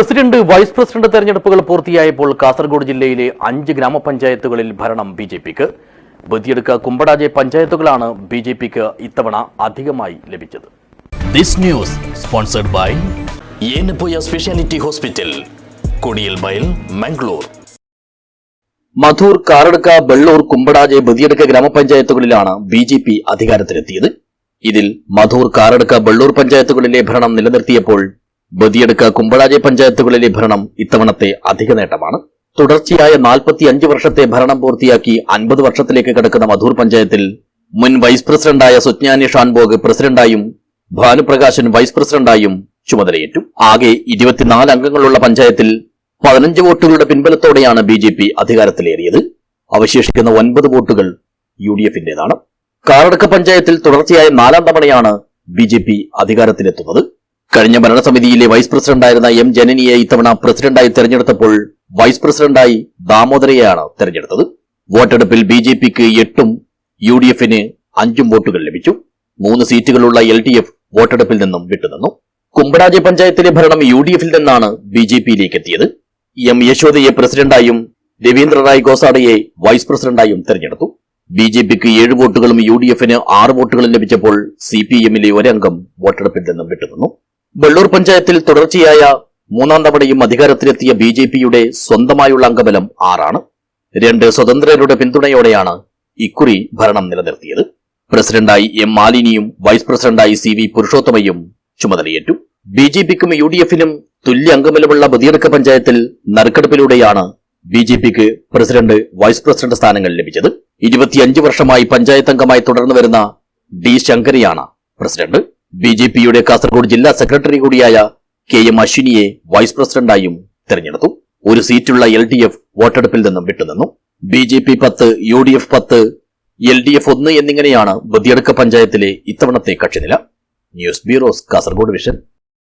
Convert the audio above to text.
President vice president തെരഞ്ഞെടുപ്പുകൾ പൂർത്തിയായപ്പോൾ കാസർഗോഡ് ജില്ലയിലെ അഞ്ച് ഗ്രാമപഞ്ചായത്തുകളിൽ ഭരണം ബി ജെ പിക്ക്. ബദിയെടുക്ക കുമ്പടാജെ പഞ്ചായത്തുകളാണ് ബി ജെ പിക്ക് ഇത്തവണ അധികമായി ലഭിച്ചത്. This news sponsored by Yenepoya speciality hospital Kodiyal Bail Mangalore Madhur Karadukka Vellur Kumbadaje Badiyadka ഗ്രാമപഞ്ചായത്തുകളിലാണ് B J P അധികാരത്തിലെത്തിയത്. ഇതിൽ മധൂർ കാറടുക്ക വെള്ളൂർ പഞ്ചായത്തുകളിലെ ഭരണം നിലനിർത്തിയപ്പോൾ ബദിയെടുക്ക കുമ്പളാജെ പഞ്ചായത്തുകളിലെ ഭരണം ഇത്തവണത്തെ അധിക നേട്ടമാണ്. തുടർച്ചയായ നാൽപ്പത്തി അഞ്ച് വർഷത്തെ ഭരണം പൂർത്തിയാക്കി അൻപത് വർഷത്തിലേക്ക് കടക്കുന്ന മധൂർ പഞ്ചായത്തിൽ മുൻ വൈസ് പ്രസിഡന്റായ സുജ്ഞാനി ഷാൻബോഗ് പ്രസിഡന്റായും ഭാനുപ്രകാശൻ വൈസ് പ്രസിഡന്റായും ചുമതലയേറ്റു. ആകെ ഇരുപത്തിനാല് അംഗങ്ങളുള്ള പഞ്ചായത്തിൽ പതിനഞ്ച് വോട്ടുകളുടെ പിൻബലത്തോടെയാണ് ബി ജെ പി അധികാരത്തിലേറിയത്. അവശേഷിക്കുന്ന ഒൻപത് വോട്ടുകൾ യു ഡി എഫിന്റേതാണ് കാറടക്ക പഞ്ചായത്തിൽ തുടർച്ചയായ നാലാം തവണയാണ് ബി ജെ പി അധികാരത്തിലെത്തുന്നത്. കഴിഞ്ഞ ഭരണസമിതിയിലെ വൈസ് പ്രസിഡന്റായിരുന്ന എം ജനനിയെ ഇത്തവണ പ്രസിഡന്റായി തെരഞ്ഞെടുത്തപ്പോൾ വൈസ് പ്രസിഡന്റായി ദാമോദരയെയാണ് തെരഞ്ഞെടുത്തത്. വോട്ടെടുപ്പിൽ ബി ജെ പിക്ക് എട്ടും യു ഡി എഫിന് അഞ്ചും വോട്ടുകൾ ലഭിച്ചു. മൂന്ന് സീറ്റുകളുള്ള എൽ ഡി എഫ് വോട്ടെടുപ്പിൽ നിന്നും വിട്ടുനിന്നു. കുമ്പടാജെ പഞ്ചായത്തിലെ ഭരണം യു ഡി എഫിൽ നിന്നാണ് ബി ജെ പിയിലേക്ക് എത്തിയത് എം യശോദയെ പ്രസിഡന്റായും രവീന്ദ്ര റായ് ഗോസാഡയെ വൈസ് പ്രസിഡന്റായും തെരഞ്ഞെടുത്തു. ബി ജെ പിക്ക് ഏഴ് വോട്ടുകളും യു ഡി എഫിന് ആറ് വോട്ടുകളും ലഭിച്ചപ്പോൾ സി പി എമ്മിലെ ഒരംഗം വോട്ടെടുപ്പിൽ നിന്നും വിട്ടുനിന്നു. വെള്ളൂർ പഞ്ചായത്തിൽ തുടർച്ചയായ മൂന്നാം തവണയും അധികാരത്തിലെത്തിയ ബി ജെ പിയുടെ സ്വന്തമായുള്ള അംഗബലം ആറാണ്. രണ്ട് സ്വതന്ത്രരുടെ പിന്തുണയോടെയാണ് ഇക്കുറി ഭരണം നിലനിർത്തിയത്. പ്രസിഡന്റായി എം മാലിനിയും വൈസ് പ്രസിഡന്റായി സി വി പുരുഷോത്തമയും ചുമതലയേറ്റു. ബി ജെ പിക്കും യു ഡി എഫിനും തുല്യ അംഗബലമുള്ള ബദിയർക്ക പഞ്ചായത്തിൽ നറുക്കെടുപ്പിലൂടെയാണ് ബി ജെ പിക്ക് പ്രസിഡന്റ് വൈസ് പ്രസിഡന്റ് സ്ഥാനങ്ങൾ ലഭിച്ചത്. ഇരുപത്തിയഞ്ച് വർഷമായി പഞ്ചായത്ത് അംഗമായി തുടർന്നു വരുന്ന ഡി ശങ്കരിയാണ് പ്രസിഡന്റ്. ബി ജെ പിയുടെ കാസർഗോഡ് ജില്ലാ സെക്രട്ടറി കൂടിയായ കെ എം അശ്വിനിയെ വൈസ് പ്രസിഡന്റായും തെരഞ്ഞെടുത്തു. ഒരു സീറ്റുള്ള എൽ ഡി എഫ് വോട്ടെടുപ്പിൽ നിന്നും വിട്ടുനിന്നു. ബി ജെ പി പത്ത് യു ഡി എഫ് പത്ത് എൽ ഡി എഫ് ഒന്ന് എന്നിങ്ങനെയാണ് ബദിയടുക്ക പഞ്ചായത്തിലെ ഇത്തവണത്തെ കക്ഷിനില. News bureaus Kasaragod vision.